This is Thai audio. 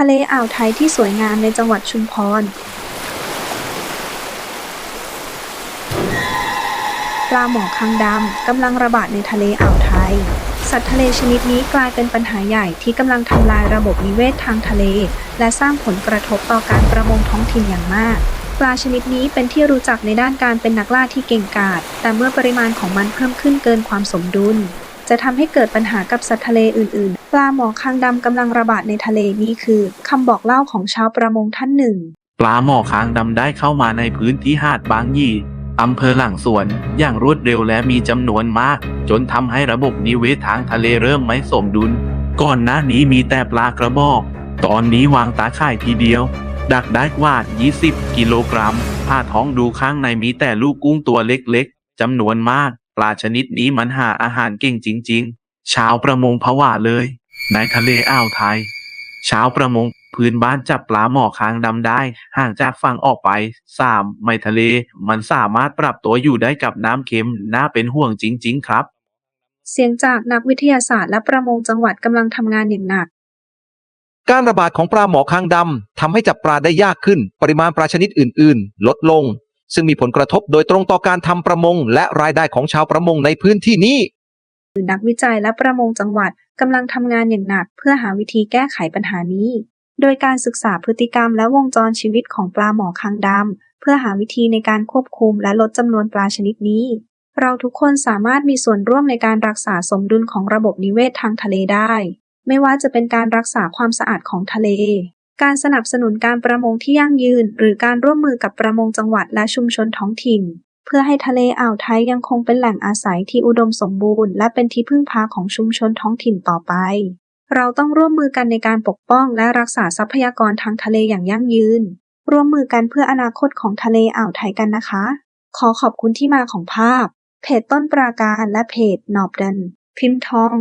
ทะเลอ่าวไทยที่สวยงามในจังหวัดชุมพร ปลาหมอคางดำกำลังระบาดในทะเลอ่าวไทย สัตว์ทะเลชนิดนี้กลายเป็นปัญหาใหญ่ที่กำลังทำลายระบบนิเวศทางทะเล และสร้างผลกระทบต่อการประมงท้องถิ่นอย่างมากปลาชนิดนี้เป็นที่รู้จักในด้านการเป็นนักล่าที่เก่งกาจแต่เมื่อปริมาณของมันเพิ่มขึ้นเกินความสมดุล จะทำให้เกิดปัญหากับสัตว์ทะเลอื่นๆ ปลาหมอคางดำกำลังระบาดในทะเลนี่คือคำบอกเล่าของชาวประมงท่านหนึ่ง ปลาหมอคางดำได้เข้ามาในพื้นที่หาดบางยี่อำเภอหลังสวน อย่างรวดเร็วและมีจำนวนมาก จนทำให้ระบบนิเวศทางทะเลเริ่มไม่สมดุล ก่อนหน้านี้มีแต่ปลากระบอก ตอนนี้วางตาข่ายทีเดียว ดักได้กว่า 20 กิโลกรัมผ่าท้องดูข้างในมีแต่ลูกกุ้งตัวเล็กๆจำนวนมาก ปลาชนิดนี้มันหาอาหารเก่งจริง ๆ ชาวประมงผวาเลย ในทะเลอ่าวไทย ชาวประมงพื้นบ้านจับปลาหมอคางดำได้ ห่างจากฝั่งออกไป3ไมล์ทะเล มันสามารถปรับตัวอยู่ได้กับน้ำเค็มน่าเป็นห่วงจริง ๆ ครับ เสียงจากนักวิทยาศาสตร์และประมงจังหวัดกำลังทำงานอย่างหนัก การระบาดของปลาหมอคางดำทำให้จับปลาได้ยากขึ้น ปริมาณปลาชนิดอื่น ๆ ลดลง ซึ่งมีผลกระทบโดยตรงต่อการทำประมง และรายได้ของชาวประมงในพื้นที่นี้ นักวิจัยและประมงจังหวัดกำลังทำงานอย่างหนักเพื่อหาวิธีแก้ไขปัญหานี้ โดยการศึกษาพฤติกรรมและวงจรชีวิตของปลาหมอคางดำเพื่อหาวิธีในการควบคุมและลดจำนวนปลาชนิดนี้ เราทุกคนสามารถมีส่วนร่วมในการรักษาสมดุลของระบบนิเวศทางทะเลได้ ไม่ว่าจะเป็นการรักษาความสะอาดของทะเล การสนับสนุนการประมงที่ยั่งยืน หรือการร่วมมือกับประมงจังหวัดและชุมชนท้องถิ่น เพื่อให้ทะเลอ่าวไทยยังคงเป็นแหล่งอาศัยที่อุดมสมบูรณ์ และเป็นที่พึ่งพาของชุมชนท้องถิ่นต่อไป เราต้องร่วมมือกันในการปกป้องและรักษาทรัพยากรทางทะเลอย่างยั่งยืน ร่วมมือกันเพื่ออนาคตของทะเลอ่าวไทยกันนะคะ ขอขอบคุณที่มาของภาพ เพจต้นปราการและเพจหนอบดัน พิมพ์ทอง